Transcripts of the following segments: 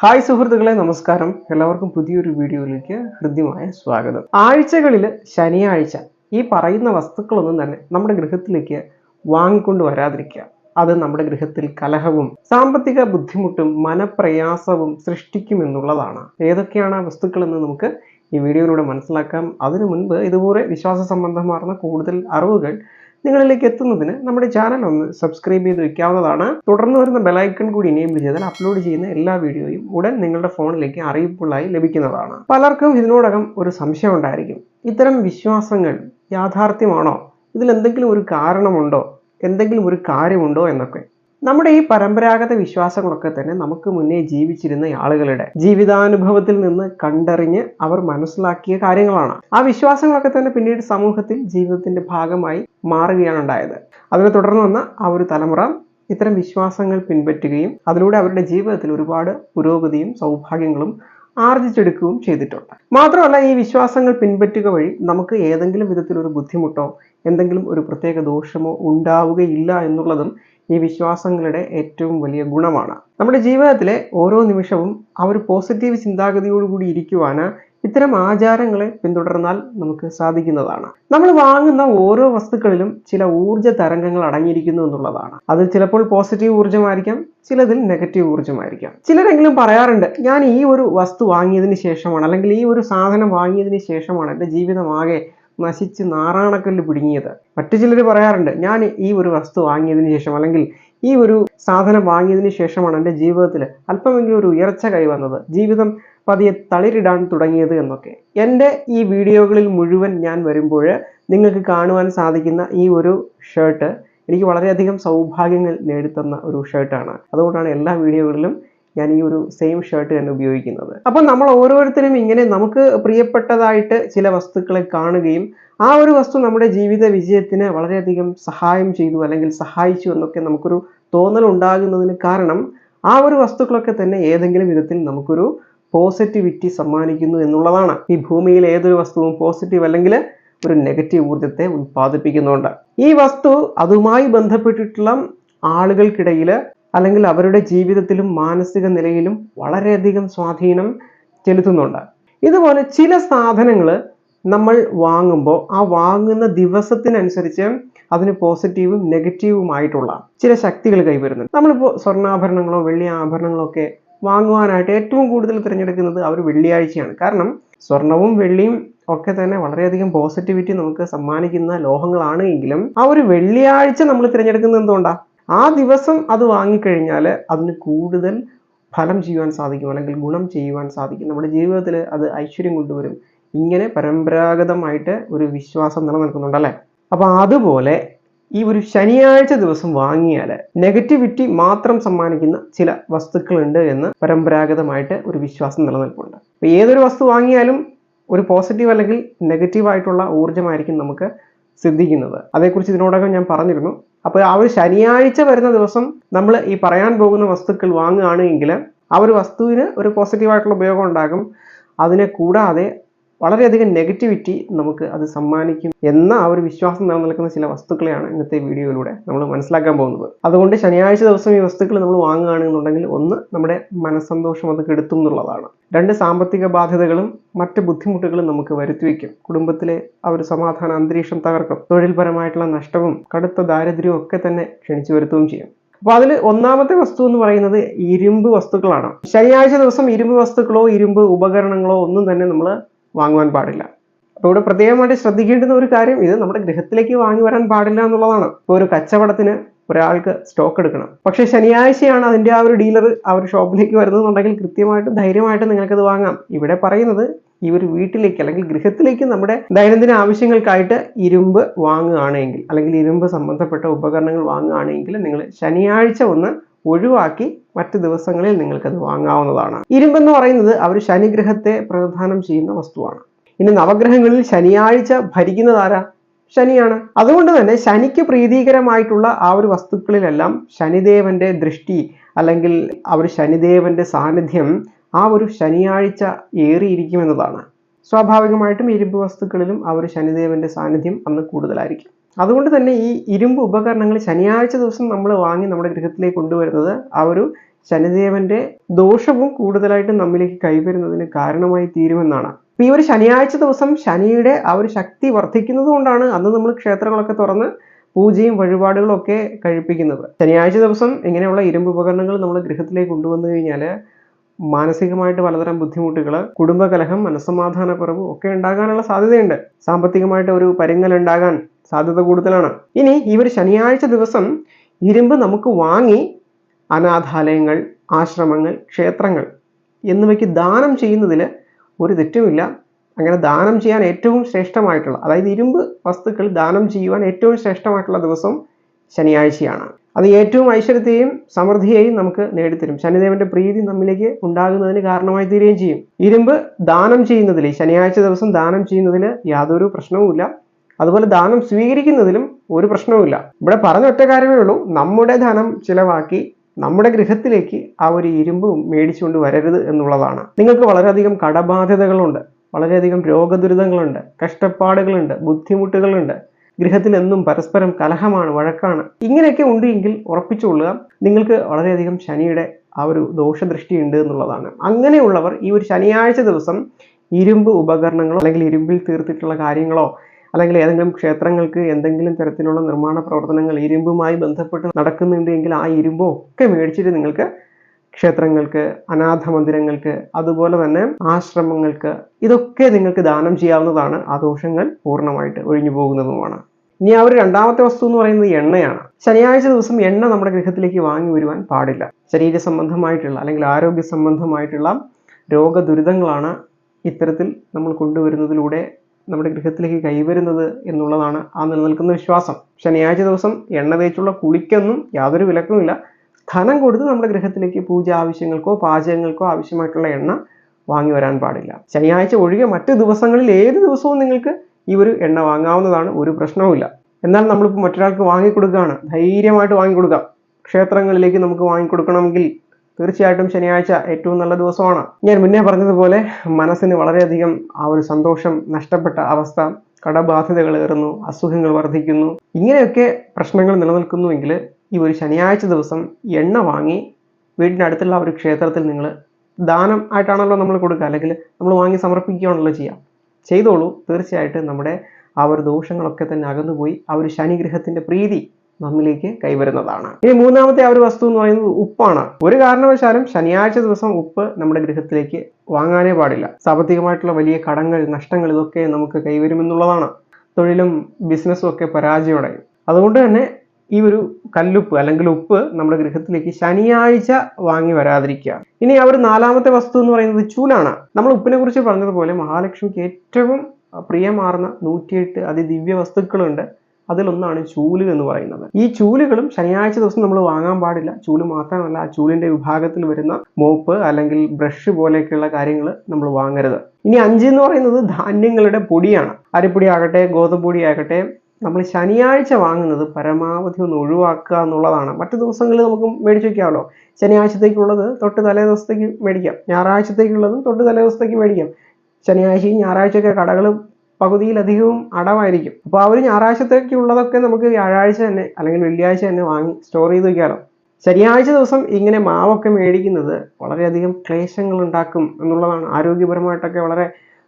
Hi സുഹൃത്തുക്കളെ നമസ്കാരം. എല്ലാവർക്കും പുതിയൊരു വീഡിയോയിലേക്ക് ഹൃദ്യമായ സ്വാഗതം. ആഴ്ചകളിൽ ശനിയാഴ്ച ഈ പറയുന്ന വസ്തുക്കളൊന്നും തന്നെ നമ്മുടെ ഗൃഹത്തിലേക്ക് വാങ്ങിക്കൊണ്ട് വരാതിരിക്കുക. അത് നമ്മുടെ ഗൃഹത്തിൽ കലഹവും സാമ്പത്തിക ബുദ്ധിമുട്ടും മനപ്രയാസവും സൃഷ്ടിക്കുമെന്നുള്ളതാണ് ഏതൊക്കെയാണ് ആ വസ്തുക്കളെന്ന് നമുക്ക് ഈ വീഡിയോയിലൂടെ മനസ്സിലാക്കാം. അതിനു മുൻപ് ഇതുപോലെ വിശ്വാസ സംബന്ധമാർന്ന കൂടുതൽ അറിവുകൾ നിങ്ങളിലേക്ക് എത്തുന്നതിന് നമ്മുടെ ചാനൽ ഒന്ന് സബ്സ്ക്രൈബ് ചെയ്ത് വെക്കാവുന്നതാണ്. തുടർന്ന് വരുന്ന ബെലൈക്കൺ കൂടി എനേബിൾ ചെയ്താൽ അപ്ലോഡ് ചെയ്യുന്ന എല്ലാ വീഡിയോയും ഉടൻ നിങ്ങളുടെ ഫോണിലേക്ക് അറിയിപ്പുള്ളായി ലഭിക്കുന്നതാണ്. പലർക്കും ഇതിനോടകം ഒരു സംശയം ഉണ്ടായിരിക്കും. ഇത്തരം വിശ്വാസങ്ങൾ യാഥാർത്ഥ്യമാണോ? ഇതിലെന്തെങ്കിലും ഒരു കാരണമുണ്ടോ? എന്തെങ്കിലും ഒരു കാര്യമുണ്ടോ എന്നൊക്കെ. നമ്മുടെ ഈ പരമ്പരാഗത വിശ്വാസങ്ങളൊക്കെ തന്നെ നമുക്ക് മുന്നേ ജീവിച്ചിരുന്ന ആളുകളുടെ ജീവിതാനുഭവത്തിൽ നിന്ന് കണ്ടറിഞ്ഞ് അവർ മനസ്സിലാക്കിയ കാര്യങ്ങളാണ്. ആ വിശ്വാസങ്ങളൊക്കെ തന്നെ പിന്നീട് സമൂഹത്തിൽ ജീവിതത്തിന്റെ ഭാഗമായി മാറുകയാണ് ഉണ്ടായത്. അതിനെ തുടർന്ന് വന്ന ആ ഒരു തലമുറ ഇത്തരം വിശ്വാസങ്ങൾ പിൻപറ്റുകയും അതിലൂടെ അവരുടെ ജീവിതത്തിൽ ഒരുപാട് പുരോഗതിയും സൗഭാഗ്യങ്ങളും ആർജിച്ചെടുക്കുകയും ചെയ്തിട്ടുണ്ട്. മാത്രമല്ല ഈ വിശ്വാസങ്ങൾ പിൻപറ്റുക വഴി നമുക്ക് ഏതെങ്കിലും വിധത്തിലൊരു ബുദ്ധിമുട്ടോ എന്തെങ്കിലും ഒരു പ്രത്യേക ദോഷമോ ഉണ്ടാവുകയില്ല എന്നുള്ളതും ഈ വിശ്വാസങ്ങളുടെ ഏറ്റവും വലിയ ഗുണമാണ്. നമ്മുടെ ജീവിതത്തിലെ ഓരോ നിമിഷവും ആ ഒരു പോസിറ്റീവ് ചിന്താഗതിയോടുകൂടി ഇരിക്കുവാന് ഇത്തരം ആചാരങ്ങളെ പിന്തുടർന്നാൽ നമുക്ക് സാധിക്കുന്നതാണ്. നമ്മൾ വാങ്ങുന്ന ഓരോ വസ്തുക്കളിലും ചില ഊർജ തരംഗങ്ങൾ അടങ്ങിയിരിക്കുന്നു എന്നുള്ളതാണ്. അതിൽ ചിലപ്പോൾ പോസിറ്റീവ് ഊർജമായിരിക്കാം ചിലതിൽ നെഗറ്റീവ് ഊർജമായിരിക്കാം. ചിലരെങ്കിലും പറയാറുണ്ട് ഞാൻ ഈ ഒരു വസ്തു വാങ്ങിയതിന് ശേഷമാണ് അല്ലെങ്കിൽ ഈ ഒരു സാധനം വാങ്ങിയതിന് ശേഷമാണ് എന്റെ ജീവിതമാകെ നശിച്ച് നാറാണക്കല്ല് പിടുങ്ങിയത്. മറ്റു ചിലർ പറയാറുണ്ട് ഞാൻ ഈ ഒരു വസ്തു വാങ്ങിയതിന് ശേഷം അല്ലെങ്കിൽ ഈ ഒരു സാധനം വാങ്ങിയതിന് ശേഷമാണ് എന്റെ ജീവിതത്തിൽ അല്പമെങ്കിലും ഒരു ഉയർച്ച കൈവന്നത്. ജീവിതം പതിയെ തളിരിടാൻ തുടങ്ങിയത് എന്നൊക്കെ. എന്റെ ഈ വീഡിയോകളിൽ മുഴുവൻ ഞാൻ വരുമ്പോൾ നിങ്ങൾക്ക് കാണുവാൻ സാധിക്കുന്ന ഈ ഒരു ഷർട്ട് എനിക്ക് വളരെയധികം സൗഭാഗ്യങ്ങൾ നേടിത്തന്ന ഒരു ഷർട്ടാണ് അതുകൊണ്ടാണ് എല്ലാ വീഡിയോകളിലും ഞാൻ ഈ ഒരു സെയിം ഷർട്ട് തന്നെ ഉപയോഗിക്കുന്നത്. അപ്പം നമ്മൾ ഓരോരുത്തരും ഇങ്ങനെ നമുക്ക് പ്രിയപ്പെട്ടതായിട്ട് ചില വസ്തുക്കളെ കാണുകയും ആ ഒരു വസ്തു നമ്മുടെ ജീവിത വിജയത്തിന് വളരെയധികം സഹായം ചെയ്തു അല്ലെങ്കിൽ സഹായിച്ചു എന്നൊക്കെ നമുക്കൊരു തോന്നൽ ഉണ്ടാകുന്നതിന് കാരണം ആ ഒരു വസ്തുക്കളൊക്കെ തന്നെ ഏതെങ്കിലും വിധത്തിൽ നമുക്കൊരു പോസിറ്റിവിറ്റി സമ്മാനിക്കുന്നു എന്നുള്ളതാണ്. ഈ ഭൂമിയിൽ ഏതൊരു വസ്തുവും പോസിറ്റീവ് അല്ലെങ്കിൽ ഒരു നെഗറ്റീവ് ഊർജത്തെ ഉൽപ്പാദിപ്പിക്കുന്നുണ്ട് ഈ വസ്തു അതുമായി ബന്ധപ്പെട്ടിട്ടുള്ള ആളുകൾക്കിടയിൽ അല്ലെങ്കിൽ അവരുടെ ജീവിതത്തിലും മാനസിക നിലയിലും വളരെയധികം സ്വാധീനം ചെലുത്തുന്നുണ്ട്. ഇതുപോലെ ചില സാധനങ്ങൾ നമ്മൾ വാങ്ങുമ്പോൾ ആ വാങ്ങുന്ന ദിവസത്തിനനുസരിച്ച് അതിന് പോസിറ്റീവും നെഗറ്റീവുമായിട്ടുള്ള ചില ശക്തികൾ കൈവരുന്നുണ്ട്. നമ്മളിപ്പോൾ സ്വർണാഭരണങ്ങളോ വെള്ളി ആഭരണങ്ങളോ ഒക്കെ വാങ്ങുവാനായിട്ട് ഏറ്റവും കൂടുതൽ തിരഞ്ഞെടുക്കുന്നത് അവർ വെള്ളിയാഴ്ചയാണ്. കാരണം സ്വർണവും വെള്ളിയും ഒക്കെ തന്നെ വളരെയധികം പോസിറ്റിവിറ്റി നമുക്ക് സമ്മാനിക്കുന്ന ലോഹങ്ങളാണ് എങ്കിലും ആ ഒരു വെള്ളിയാഴ്ച നമ്മൾ തിരഞ്ഞെടുക്കുന്നത് എന്തുകൊണ്ടാണ് ആ ദിവസം അത് വാങ്ങിക്കഴിഞ്ഞാൽ അതിന് കൂടുതൽ ഫലം ചെയ്യുവാൻ സാധിക്കും. അല്ലെങ്കിൽ ഗുണം ചെയ്യുവാൻ സാധിക്കും. നമ്മുടെ ജീവിതത്തിൽ അത് ഐശ്വര്യം കൊണ്ടുവരും. ഇങ്ങനെ പരമ്പരാഗതമായിട്ട് ഒരു വിശ്വാസം നിലനിൽക്കുന്നുണ്ട് അല്ലേ? അപ്പോൾ അതുപോലെ ഈ ഒരു ശനിയാഴ്ച ദിവസം വാങ്ങിയാൽ നെഗറ്റിവിറ്റി മാത്രം സമ്മാനിക്കുന്ന ചില വസ്തുക്കളുണ്ട് എന്ന് പരമ്പരാഗതമായിട്ട് ഒരു വിശ്വാസം നിലനിൽപ്പുണ്ട്. അപ്പോൾ ഏതൊരു വസ്തു വാങ്ങിയാലും ഒരു പോസിറ്റീവ് അല്ലെങ്കിൽ നെഗറ്റീവ് ആയിട്ടുള്ള ഊർജമായിരിക്കും നമുക്ക് സിദ്ധിക്കുന്നത്. അതേക്കുറിച്ച് ഇതിനോടകം ഞാൻ പറഞ്ഞിരുന്നു. അപ്പോൾ ആ ഒരു ശനിയാഴ്ച വരുന്ന ദിവസം നമ്മൾ ഈ പറയാൻ പോകുന്ന വസ്തുക്കൾ വാങ്ങുകയാണെങ്കിൽ ആ ഒരു വസ്തുവിന് ഒരു പോസിറ്റീവായിട്ടുള്ള ഉപയോഗം ഉണ്ടാകും. അതിനെ കൂടാതെ വളരെയധികം നെഗറ്റിവിറ്റി നമുക്ക് അത് സമ്മാനിക്കും എന്ന ആ ഒരു വിശ്വാസം നിലനിൽക്കുന്ന ചില വസ്തുക്കളെയാണ് ഇന്നത്തെ വീഡിയോയിലൂടെ നമ്മൾ മനസ്സിലാക്കാൻ പോകുന്നത്. അതുകൊണ്ട് ശനിയാഴ്ച ദിവസം ഈ വസ്തുക്കൾ നമ്മൾ വാങ്ങുകയാണെന്നുണ്ടെങ്കിൽ ഒന്ന് നമ്മുടെ മനസ്സന്തോഷം അത് കെടുത്തും എന്നുള്ളതാണ്. രണ്ട് സാമ്പത്തിക ബാധ്യതകളും മറ്റ് ബുദ്ധിമുട്ടുകളും നമുക്ക് വരുത്തിവെക്കും കുടുംബത്തിലെ ആ ഒരു സമാധാന അന്തരീക്ഷം തകർക്കും. തൊഴിൽപരമായിട്ടുള്ള നഷ്ടവും കടുത്ത ദാരിദ്ര്യവും ഒക്കെ തന്നെ ക്ഷണിച്ചു വരുത്തുകയും ചെയ്യും. അപ്പൊ അതിൽ ഒന്നാമത്തെ വസ്തു എന്ന് പറയുന്നത് ഇരുമ്പ് വസ്തുക്കളാണ്. ശനിയാഴ്ച ദിവസം ഇരുമ്പ് വസ്തുക്കളോ ഇരുമ്പ് ഉപകരണങ്ങളോ ഒന്നും തന്നെ നമ്മൾ വാങ്ങുവാൻ പാടില്ല. അപ്പോൾ ഇവിടെ പ്രത്യേകമായിട്ട് ശ്രദ്ധിക്കേണ്ടുന്ന ഒരു കാര്യം ഇത് നമ്മുടെ ഗൃഹത്തിലേക്ക് വാങ്ങി വരാൻ പാടില്ല എന്നുള്ളതാണ്. ഇപ്പോൾ ഒരു കച്ചവടത്തിന് ഒരാൾക്ക് സ്റ്റോക്ക് എടുക്കണം. പക്ഷെ ശനിയാഴ്ചയാണ് അതിന്റെ ആ ഒരു ഡീലർ ആ ഒരു ഷോപ്പിലേക്ക് വരുന്നതെന്നുണ്ടെങ്കിൽ കൃത്യമായിട്ടും ധൈര്യമായിട്ടും നിങ്ങൾക്കത് വാങ്ങാം. ഇവിടെ പറയുന്നത് ഈ ഒരു വീട്ടിലേക്ക് അല്ലെങ്കിൽ ഗൃഹത്തിലേക്ക് നമ്മുടെ ദൈനംദിന ആവശ്യങ്ങൾക്കായിട്ട് ഇരുമ്പ് വാങ്ങുകയാണെങ്കിൽ അല്ലെങ്കിൽ ഇരുമ്പ് സംബന്ധപ്പെട്ട ഉപകരണങ്ങൾ വാങ്ങുകയാണെങ്കിൽ നിങ്ങൾ ശനിയാഴ്ച ഒന്ന് ഒഴിവാക്കി മറ്റ് ദിവസങ്ങളിൽ നിങ്ങൾക്കത് വാങ്ങാവുന്നതാണ്. ഇരുമ്പെന്ന് പറയുന്നത് അവർ ശനിഗ്രഹത്തെ പ്രതിദാനം ചെയ്യുന്ന വസ്തുവാണ്. ഇനി നവഗ്രഹങ്ങളിൽ ശനിയാഴ്ച ഭരിക്കുന്നതാരാ ശനിയാണ്. അതുകൊണ്ട് തന്നെ ശനിക്ക് പ്രീതികരമായിട്ടുള്ള ആ ഒരു വസ്തുക്കളിലെല്ലാം ശനിദേവന്റെ ദൃഷ്ടി അല്ലെങ്കിൽ ആ ഒരു ശനിദേവന്റെ സാന്നിധ്യം ആ ഒരു ശനിയാഴ്ച ഏറിയിരിക്കുമെന്നതാണ്. സ്വാഭാവികമായിട്ടും ഇരുമ്പ് വസ്തുക്കളിലും ആ ഒരു ശനിദേവന്റെ സാന്നിധ്യം അന്ന് കൂടുതലായിരിക്കും. അതുകൊണ്ട് തന്നെ ഈ ഇരുമ്പ് ഉപകരണങ്ങൾ ശനിയാഴ്ച ദിവസം നമ്മൾ വാങ്ങി നമ്മുടെ ഗൃഹത്തിലേക്ക് കൊണ്ടുവരുന്നത് ആ ഒരു ശനിദേവന്റെ ദോഷവും കൂടുതലായിട്ട് നമ്മിലേക്ക് കൈവരുന്നതിന് കാരണമായി തീരുമെന്നാണ്. അപ്പൊ ഈ ഒരു ശനിയാഴ്ച ദിവസം ശനിയുടെ ആ ഒരു ശക്തി വർദ്ധിക്കുന്നത് കൊണ്ടാണ് അന്ന് നമ്മൾ ക്ഷേത്രങ്ങളൊക്കെ തുറന്ന് പൂജയും വഴിപാടുകളും ഒക്കെ കഴിപ്പിക്കുന്നത്. ശനിയാഴ്ച ദിവസം ഇങ്ങനെയുള്ള ഇരുമ്പ് ഉപകരണങ്ങൾ നമ്മൾ ഗൃഹത്തിലേക്ക് കൊണ്ടുവന്നു കഴിഞ്ഞാൽ മാനസികമായിട്ട് പലതരം ബുദ്ധിമുട്ടുകൾ കുടുംബകലഹം മനസ്സമാധാനക്കുറവ് ഒക്കെ ഉണ്ടാകാനുള്ള സാധ്യതയുണ്ട്. സാമ്പത്തികമായിട്ട് ഒരു പരിങ്ങൽ ഉണ്ടാകാൻ സാധ്യത കൂടുതലാണ്. ഇനി ഒരു ശനിയാഴ്ച ദിവസം ഇരുമ്പ് നമുക്ക് വാങ്ങി അനാഥാലയങ്ങൾ ആശ്രമങ്ങൾ ക്ഷേത്രങ്ങൾ എന്നിവയ്ക്ക് ദാനം ചെയ്യുന്നതിൽ ഒരു തെറ്റുമില്ല. അങ്ങനെ ദാനം ചെയ്യാൻ ഏറ്റവും ശ്രേഷ്ഠമായിട്ടുള്ള അതായത് ഇരുമ്പ് വസ്തുക്കൾ ദാനം ചെയ്യുവാൻ ഏറ്റവും ശ്രേഷ്ഠമായിട്ടുള്ള ദിവസം ശനിയാഴ്ചയാണ്. അത് ഏറ്റവും ഐശ്വര്യത്തെയും സമൃദ്ധിയെയും നമുക്ക് നേടിത്തരും. ശനിദേവന്റെ പ്രീതി നമ്മിലേക്ക് ഉണ്ടാകുന്നതിന് കാരണമായി തീരുകയും ചെയ്യും. ഇരുമ്പ് ദാനം ചെയ്യുന്നതിൽ ശനിയാഴ്ച ദിവസം ദാനം ചെയ്യുന്നതിൽ യാതൊരു പ്രശ്നവുമില്ല. അതുപോലെ ദാനം സ്വീകരിക്കുന്നതിലും ഒരു പ്രശ്നവുമില്ല. ഇവിടെ പറഞ്ഞ ഒറ്റ കാര്യമേ ഉള്ളൂ. നമ്മുടെ ധനം ചിലവാക്കി നമ്മുടെ ഗൃഹത്തിലേക്ക് ആ ഒരു ഇരുമ്പ് മേടിച്ചുകൊണ്ട് വരരുത് എന്നുള്ളതാണ്. നിങ്ങൾക്ക് വളരെയധികം കടബാധ്യതകളുണ്ട്. വളരെയധികം രോഗദുരിതങ്ങളുണ്ട്. കഷ്ടപ്പാടുകളുണ്ട്. ബുദ്ധിമുട്ടുകളുണ്ട്. ഗൃഹത്തിൽ എന്നും പരസ്പരം കലഹമാണ് വഴക്കാണ്. ഇങ്ങനെയൊക്കെ ഉണ്ട് എങ്കിൽ ഉറപ്പിച്ചുകൊള്ളുക നിങ്ങൾക്ക് വളരെയധികം ശനിയുടെ ആ ഒരു ദോഷദൃഷ്ടി ഉണ്ട് എന്നുള്ളതാണ്. അങ്ങനെയുള്ളവർ ഈ ഒരു ശനിയാഴ്ച ദിവസം ഇരുമ്പ് ഉപകരണങ്ങളോ അല്ലെങ്കിൽ ഇരുമ്പിൽ തീർത്തിട്ടുള്ള കാര്യങ്ങളോ അല്ലെങ്കിൽ ഏതെങ്കിലും ക്ഷേത്രങ്ങൾക്ക് എന്തെങ്കിലും തരത്തിലുള്ള നിർമ്മാണ പ്രവർത്തനങ്ങൾ ഇരുമ്പുമായി ബന്ധപ്പെട്ട് നടക്കുന്നുണ്ട് എങ്കിൽ ആ ഇരുമ്പോ ഒക്കെ മേടിച്ചിട്ട് നിങ്ങൾക്ക് ക്ഷേത്രങ്ങൾക്ക് അനാഥ മന്ദിരങ്ങൾക്ക് അതുപോലെ തന്നെ ആശ്രമങ്ങൾക്ക് ഇതൊക്കെ നിങ്ങൾക്ക് ദാനം ചെയ്യാവുന്നതാണ്. ആ ദോഷങ്ങൾ പൂർണമായിട്ട് ഒഴിഞ്ഞു പോകുന്നതുമാണ്. ഇനി ആ ഒരു രണ്ടാമത്തെ വസ്തു എന്ന് പറയുന്നത് എണ്ണയാണ്. ശനിയാഴ്ച ദിവസം എണ്ണ നമ്മുടെ ഗൃഹത്തിലേക്ക് വാങ്ങി വരുവാൻ പാടില്ല. ശരീര സംബന്ധമായിട്ടുള്ള അല്ലെങ്കിൽ ആരോഗ്യ സംബന്ധമായിട്ടുള്ള രോഗദുരിതങ്ങളാണ് ഇത്തരത്തിൽ നമ്മൾ കൊണ്ടുവരുന്നതിലൂടെ നമ്മുടെ ഗൃഹത്തിലേക്ക് കൈവരുന്നത് എന്നുള്ളതാണ് ആ നിലനിൽക്കുന്ന വിശ്വാസം. ശനിയാഴ്ച ദിവസം എണ്ണ തേച്ചുള്ള കുളിക്കൊന്നും യാതൊരു വിലക്കുമില്ല. ധനം കൊടുത്ത് നമ്മുടെ ഗൃഹത്തിലേക്ക് പൂജ ആവശ്യങ്ങൾക്കോ പാചകങ്ങൾക്കോ ആവശ്യമായിട്ടുള്ള എണ്ണ വാങ്ങി വരാൻ പാടില്ല. ശനിയാഴ്ച ഒഴികെ മറ്റ് ദിവസങ്ങളിൽ ഏത് ദിവസവും നിങ്ങൾക്ക് ഈ ഒരു എണ്ണ വാങ്ങാവുന്നതാണ് ഒരു പ്രശ്നവുമില്ല. എന്നാൽ നമ്മളിപ്പോൾ മറ്റൊരാൾക്ക് വാങ്ങിക്കൊടുക്കുകയാണ്. ധൈര്യമായിട്ട് വാങ്ങിക്കൊടുക്കാം. ക്ഷേത്രങ്ങളിലേക്ക് നമുക്ക് വാങ്ങിക്കൊടുക്കണമെങ്കിൽ തീർച്ചയായിട്ടും ശനിയാഴ്ച ഏറ്റവും നല്ല ദിവസമാണ്. ഞാൻ മുന്നേ പറഞ്ഞതുപോലെ മനസ്സിന് വളരെയധികം ആ ഒരു സന്തോഷം നഷ്ടപ്പെട്ട അവസ്ഥ കടബാധ്യതകൾ ഏറുന്നു അസുഖങ്ങൾ വർദ്ധിക്കുന്നു. ഇങ്ങനെയൊക്കെ പ്രശ്നങ്ങൾ നിലനിൽക്കുന്നുവെങ്കിൽ ഈ ഒരു ശനിയാഴ്ച ദിവസം എണ്ണ വാങ്ങി വീടിനടുത്തുള്ള ഒരു ക്ഷേത്രത്തിൽ നിങ്ങൾ ദാനം ആയിട്ടാണല്ലോ നമ്മൾ കൊടുക്കുക. അല്ലെങ്കിൽ നമ്മൾ വാങ്ങി സമർപ്പിക്കുകയാണല്ലോ ചെയ്യാം ചെയ്തോളൂ. തീർച്ചയായിട്ടും നമ്മുടെ ആ ഒരു ദോഷങ്ങളൊക്കെ തന്നെ അകന്നുപോയി. ആ ഒരു ശനിഗ്രഹത്തിന്റെ പ്രീതി നമ്മിലേക്ക് കൈവരുന്നതാണ്. ഇനി മൂന്നാമത്തെ ആ ഒരു വസ്തു എന്ന് പറയുന്നത് ഉപ്പാണ്. ഒരു കാരണവശാലും ശനിയാഴ്ച ദിവസം ഉപ്പ് നമ്മുടെ ഗൃഹത്തിലേക്ക് വാങ്ങാനേ പാടില്ല. സാമ്പത്തികമായിട്ടുള്ള വലിയ കടങ്ങൾ നഷ്ടങ്ങൾ ഇതൊക്കെ നമുക്ക് കൈവരുമെന്നുള്ളതാണ്. തൊഴിലും ബിസിനസ്സും ഒക്കെ പരാജയമടയും അതുകൊണ്ട് തന്നെ ഈ ഒരു കല്ലുപ്പ് അല്ലെങ്കിൽ ഉപ്പ് നമ്മുടെ ഗൃഹത്തിലേക്ക് ശനിയാഴ്ച വാങ്ങി വരാതിരിക്കുക. ഇനി ആ ഒരു നാലാമത്തെ വസ്തു എന്ന് പറയുന്നത് ചൂലാണ്. നമ്മൾ ഉപ്പിനെ കുറിച്ച് പറഞ്ഞതുപോലെ മഹാലക്ഷ്മിക്ക് ഏറ്റവും പ്രിയമാർന്ന നൂറ്റിയെട്ട് അതിദിവ്യ വസ്തുക്കളുണ്ട്. അതിലൊന്നാണ് ചൂൽ എന്ന് പറയുന്നത്. ഈ ചൂലുകളും ശനിയാഴ്ച ദിവസം നമ്മൾ വാങ്ങാൻ പാടില്ല. ചൂൽ മാത്രമല്ല ആ ചൂലിന്റെ വിഭാഗത്തിൽ വരുന്ന മോപ്പ് അല്ലെങ്കിൽ ബ്രഷ് പോലെയൊക്കെയുള്ള കാര്യങ്ങൾ നമ്മൾ വാങ്ങരുത്. ഇനി അഞ്ച് എന്ന് പറയുന്നത് ധാന്യങ്ങളുടെ പൊടിയാണ്. അരിപ്പൊടി ആകട്ടെ ഗോതമ്പൊടി ആകട്ടെ നമ്മൾ ശനിയാഴ്ച വാങ്ങുന്നത് പരമാവധി ഒന്ന് ഒഴിവാക്കുക എന്നുള്ളതാണ്. മറ്റു ദിവസങ്ങളിൽ നമുക്ക് മേടിച്ചു വെക്കാമല്ലോ. ശനിയാഴ്ചത്തേക്കുള്ളത് തൊട്ട് തലേ ദിവസത്തേക്ക് മേടിക്കാം. ഞായറാഴ്ചത്തേക്കുള്ളതും തൊട്ട് തലേ ദിവസത്തേക്ക് മേടിക്കാം. ശനിയാഴ്ചയും ഞായറാഴ്ചയൊക്കെ കടകൾ പകുതിയിലധികവും അടവായിരിക്കും. അപ്പോൾ ആ ഒരു ഞായറാഴ്ചത്തേക്കുള്ളതൊക്കെ നമുക്ക് വ്യാഴാഴ്ച തന്നെ അല്ലെങ്കിൽ വെള്ളിയാഴ്ച തന്നെ വാങ്ങി സ്റ്റോർ ചെയ്ത് വെക്കാമല്ലോ ശനിയാഴ്ച ദിവസം ഇങ്ങനെ മാവൊക്കെ മേടിക്കുന്നത് വളരെയധികം ക്ലേശങ്ങൾ ഉണ്ടാക്കും എന്നുള്ളതാണ്. ആരോഗ്യപരമായിട്ടൊക്കെ വളരെ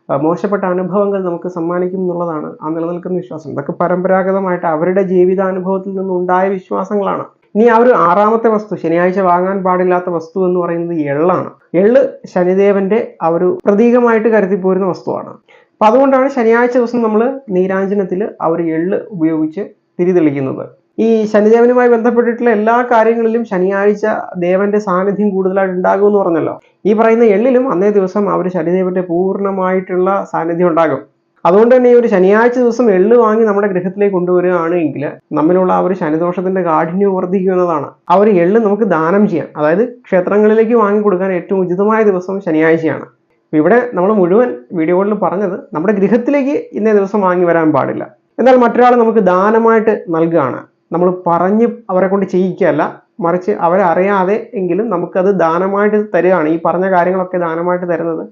മോശപ്പെട്ട അനുഭവങ്ങൾ നമുക്ക് സമ്മാനിക്കും എന്നുള്ളതാണ് ആ നിലനിൽക്കുന്ന വിശ്വാസം. ഇതൊക്കെ പരമ്പരാഗതമായിട്ട് അവരുടെ ജീവിതാനുഭവത്തിൽ നിന്നുണ്ടായ വിശ്വാസങ്ങളാണ്. ഇനി ആ ഒരു ആറാമത്തെ വസ്തു ശനിയാഴ്ച വാങ്ങാൻ പാടില്ലാത്ത വസ്തു എന്ന് പറയുന്നത് എള്ളാണ്. എള്ള് ശനിദേവന്റെ ആ ഒരു പ്രതീകമായിട്ട് കരുതിപ്പോരുന്ന വസ്തുവാണ്. അപ്പൊ അതുകൊണ്ടാണ് ശനിയാഴ്ച ദിവസം നമ്മൾ നീരാഞ്ജനത്തിൽ ആ ഒരു എള്ള് ഉപയോഗിച്ച് തിരിതെളിക്കുന്നത് ഈ ശനിദേവനുമായി ബന്ധപ്പെട്ടിട്ടുള്ള എല്ലാ കാര്യങ്ങളിലും ശനിയാഴ്ച ദേവന്റെ സാന്നിധ്യം കൂടുതലായിട്ട് ഉണ്ടാകുമെന്ന് പറഞ്ഞല്ലോ. ഈ പറയുന്ന എള്ളിലും അന്നേ ദിവസം അവർ ശനിദേവന്റെ പൂർണമായിട്ടുള്ള സാന്നിധ്യം ഉണ്ടാകും. അതുകൊണ്ട് തന്നെ ഈ ഒരു ശനിയാഴ്ച ദിവസം എള്ള് വാങ്ങി നമ്മുടെ ഗൃഹത്തിലേക്ക് കൊണ്ടുവരികയാണെങ്കിൽ നമ്മിലുള്ള ആ ഒരു ശനിദോഷത്തിന്റെ കാഠിന്യം വർദ്ധിക്കുന്നതാണ്. ആ ഒരു എള്ള് നമുക്ക് ദാനം ചെയ്യാം. അതായത് ക്ഷേത്രങ്ങളിലേക്ക് വാങ്ങി കൊടുക്കാൻ ഏറ്റവും ഉചിതമായ ദിവസം ശനിയാഴ്ചയാണ്. ഇവിടെ നമ്മൾ മുഴുവൻ വീഡിയോകളിൽ പറഞ്ഞത് നമ്മുടെ ഗൃഹത്തിലേക്ക് ഇന്നേ ദിവസം വാങ്ങി വരാൻ പാടില്ല. എന്നാൽ മറ്റൊരാൾ നമുക്ക് ദാനമായിട്ട് നൽകുകയാണ്. നമ്മൾ പറഞ്ഞ് അവരെ കൊണ്ട് ചെയ്യിക്കുകയല്ല മറിച്ച് അവരെ അറിയാതെ എങ്കിലും നമുക്കത് ദാനമായിട്ട് തരികയാണ്. ഈ പറഞ്ഞ കാര്യങ്ങളൊക്കെ ദാനമായിട്ട് തരുന്നത്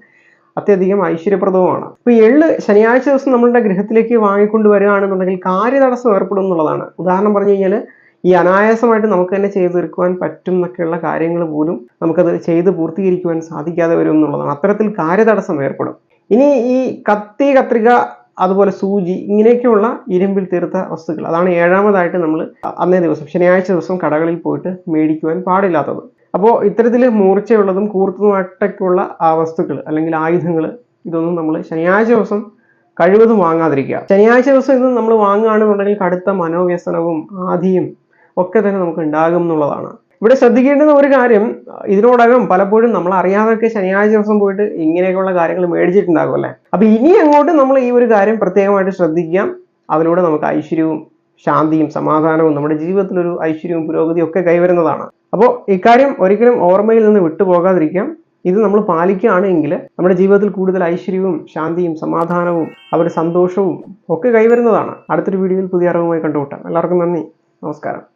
അത്യധികം ഐശ്വര്യപ്രദവുമാണ്. ഇപ്പൊ എള്ള് ശനിയാഴ്ച ദിവസം നമ്മളുടെ ഗൃഹത്തിലേക്ക് വാങ്ങിക്കൊണ്ട് വരികയാണെന്നുണ്ടെങ്കിൽ കാര്യതടസ്സം ഏർപ്പെടും എന്നുള്ളതാണ്. ഉദാഹരണം പറഞ്ഞു കഴിഞ്ഞാൽ ഈ അനായാസമായിട്ട് നമുക്ക് തന്നെ ചെയ്തു തീർക്കുവാൻ പറ്റും എന്നൊക്കെയുള്ള കാര്യങ്ങൾ പോലും നമുക്കത് ചെയ്ത് പൂർത്തീകരിക്കുവാൻ സാധിക്കാതെ വരും എന്നുള്ളതാണ് അത്തരത്തിൽ കാര്യതടസ്സം ഏർപ്പെടും. ഇനി ഈ കത്തി കത്രിക അതുപോലെ സൂചി ഇങ്ങനെയൊക്കെയുള്ള ഇരുമ്പിൽ തീർത്ത വസ്തുക്കൾ അതാണ് ഏഴാമതായിട്ട് നമ്മൾ അന്നേ ദിവസം ശനിയാഴ്ച ദിവസം കടകളിൽ പോയിട്ട് മേടിക്കുവാൻ പാടില്ലാത്തത്. അപ്പോൾ ഇത്തരത്തിൽ മൂർച്ചയുള്ളതും കൂർത്തുമാട്ടൊക്കെയുള്ള ആ വസ്തുക്കൾ അല്ലെങ്കിൽ ആയുധങ്ങൾ ഇതൊന്നും നമ്മൾ ശനിയാഴ്ച ദിവസം കഴിവതും വാങ്ങാതിരിക്കുക. ശനിയാഴ്ച ദിവസം ഇത് നമ്മൾ വാങ്ങുകയാണെന്നുണ്ടെങ്കിൽ കടുത്ത മനോവ്യസനവും ആധിയും ഒക്കെ തന്നെ നമുക്ക് ഉണ്ടാകും എന്നുള്ളതാണ്. ഇവിടെ ശ്രദ്ധിക്കേണ്ടുന്ന ഒരു കാര്യം ഇതിനോടകം പലപ്പോഴും നമ്മൾ അറിയാതൊക്കെ ശനിയാഴ്ച ദിവസം പോയിട്ട് ഇങ്ങനെയൊക്കെയുള്ള കാര്യങ്ങൾ മേടിച്ചിട്ടുണ്ടാകും അല്ലേ? അപ്പൊ ഇനി അങ്ങോട്ട് നമ്മൾ ഈ ഒരു കാര്യം പ്രത്യേകമായിട്ട് ശ്രദ്ധിക്കാം. അതിലൂടെ നമുക്ക് ഐശ്വര്യവും ശാന്തിയും സമാധാനവും നമ്മുടെ ജീവിതത്തിൽ ഒരു ഐശ്വര്യവും പുരോഗതിയും ഒക്കെ കൈവരുന്നതാണ്. അപ്പോൾ ഇക്കാര്യം ഒരിക്കലും ഓർമ്മയിൽ നിന്ന് വിട്ടുപോകാതിരിക്കാം. ഇത് നമ്മൾ പാലിക്കുകയാണെങ്കിൽ നമ്മുടെ ജീവിതത്തിൽ കൂടുതൽ ഐശ്വര്യവും ശാന്തിയും സമാധാനവും അവരുടെ സന്തോഷവും ഒക്കെ കൈവരുന്നതാണ്. അടുത്തൊരു വീഡിയോയിൽ പുതിയ അറിവുമായി കണ്ടുമുട്ടാം. എല്ലാവർക്കും നന്ദി. നമസ്കാരം.